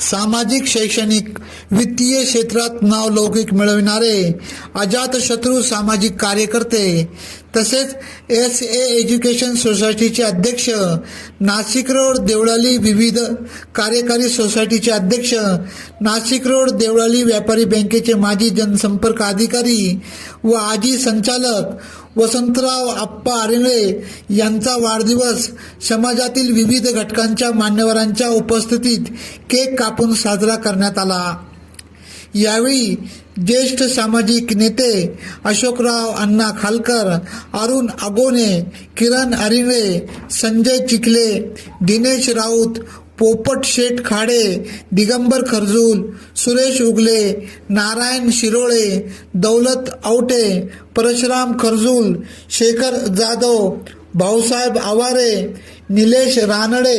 सामाजिक शैक्षणिक वित्तीय क्षेत्रात नावलौकिक मिळविणारे अजातशत्रू सामाजिक कार्यकर्ते तसेच एस ए एज्युकेशन सोसायटीचे अध्यक्ष नाशिक रोड देवळाली विविध कार्यकारी सोसायटीचे अध्यक्ष नाशिक रोड देवळाली व्यापारी बँकेचे माजी जनसंपर्क अधिकारी व आजी संचालक वसंतराव आप्पा आरिंगळे यांचा वाढदिवस समाजातील विविध घटकांच्या मान्यवरांच्या उपस्थितीत केक कापून साजरा करण्यात आला. यावेळी ज्येष्ठ सामाजिक नेते अशोकराव अण्णा खालकर अरुण आगोने किरण अरिवे संजय चिखले दिनेश राऊत पोपट शेठ खाडे दिगंबर खरजूल सुरेश उगले नारायण शिरोळे दौलत आवटे परशुराम खरजूल शेखर जाधव भाऊसाहेब आवारे निलेश रानडे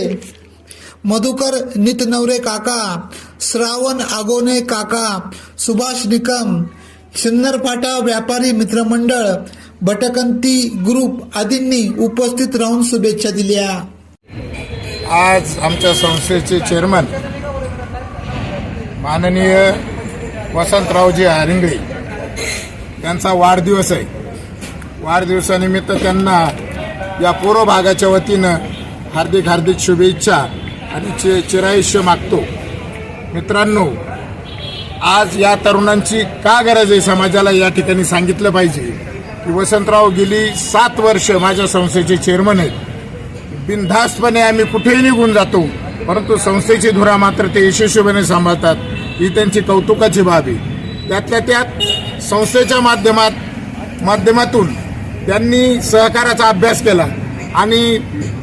मधुकर नितनवरे काका श्रावण आगोने काका सुभाष निकम सिन्नरपाटा व्यापारी मित्रमंडळ भटकंती ग्रुप आदींनी उपस्थित राहून शुभेच्छा दिल्या. आज आमच्या संस्थेचे चेअरमन माननीय वसंतरावजी हारिंगळे यांचा वाढदिवस आहे. वाढदिवसानिमित्त त्यांना या पूर्व भागाच्या वतीनं हार्दिक हार्दिक शुभेच्छा. आणि चि चिरायुष्य मागतो. मित्रांनो आज या तरुणांची का गरज आहे समाजाला या ठिकाणी सांगितलं पाहिजे? की वसंतराव गेली सात वर्ष माझ्या संस्थेचे चेअरमन आहेत. बिनधास्तपणे आम्ही कुठेही निघून जातो परंतु संस्थेची धुरा मात्र ते यशस्वीपणे सांभाळतात. ही त्यांची कौतुकाची बाब आहे. त्यातल्या त्यात संस्थेच्या माध्यमात माध्यमातून त्यांनी सहकाराचा अभ्यास केला. आणि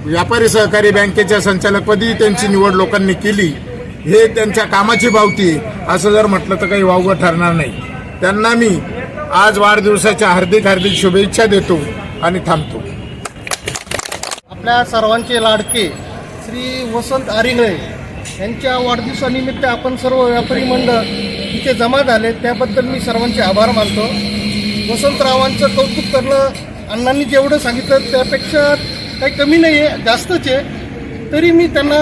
व्यापारी सहकारी बँकेच्या संचालकपदी त्यांची निवड लोकांनी केली. हे त्यांच्या कामाची भावती असं जर म्हटलं तर काही वावगं ठरणार नाही. त्यांना मी आज वाढदिवसाच्या हार्दिक हार्दिक शुभेच्छा देतो आणि थांबतो. आपल्या सर्वांचे लाडके श्री वसंत आरिंगळे यांच्या वाढदिवसानिमित्त आपण सर्व व्यापारी मंडळ इथे जमा झाले. त्याबद्दल मी सर्वांचे आभार मानतो. वसंतरावांचं कौतुक करणं अण्णांनी जेवढं सांगितलं त्यापेक्षा काही कमी नाही आहे जास्तच आहे. तरी मी त्यांना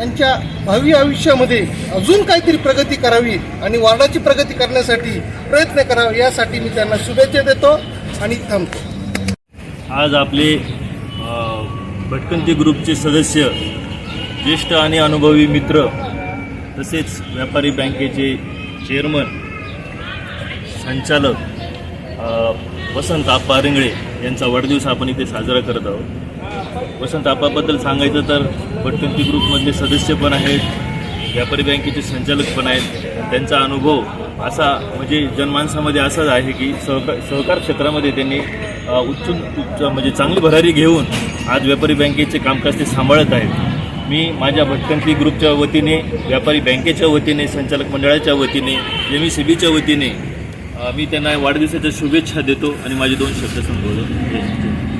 यांच्या भावी आयुष्यामध्ये अजून काहीतरी प्रगती करावी आणि वार्डाची प्रगती करण्यासाठी प्रयत्न करावा यासाठी मी त्यांना शुभेच्छा देतो आणि थांबतो. आज आपले भटकंती ग्रुपचे सदस्य ज्येष्ठ आणि अनुभवी मित्र तसेच व्यापारी बँकेचे चेअरमन संचालक वसंत आप्पा रिंगळे यांचा वाढदिवस आपण इथे साजरा करत आहोत. वसंत आपाबद्दल सांगायचं तर भटकंती ग्रुपमधले सदस्य पण आहेत व्यापारी बँकेचे संचालक पण आहेत. त्यांचा अनुभव असा म्हणजे जनमानसामध्ये असाच आहे की सहकार सहकार क्षेत्रामध्ये त्यांनी उच्च उच्चून उच्च म्हणजे चांगली भरारी घेऊन आज व्यापारी बँकेचे कामकाज ते सांभाळत आहेत. मी माझ्या भटकंती ग्रुपच्या वतीने व्यापारी बँकेच्या वतीने संचालक मंडळाच्या वतीने एम ई सी बीच्या वतीने मी त्यांना वाढदिवसाच्या शुभेच्छा देतो आणि माझे दोन शब्द संबोधतो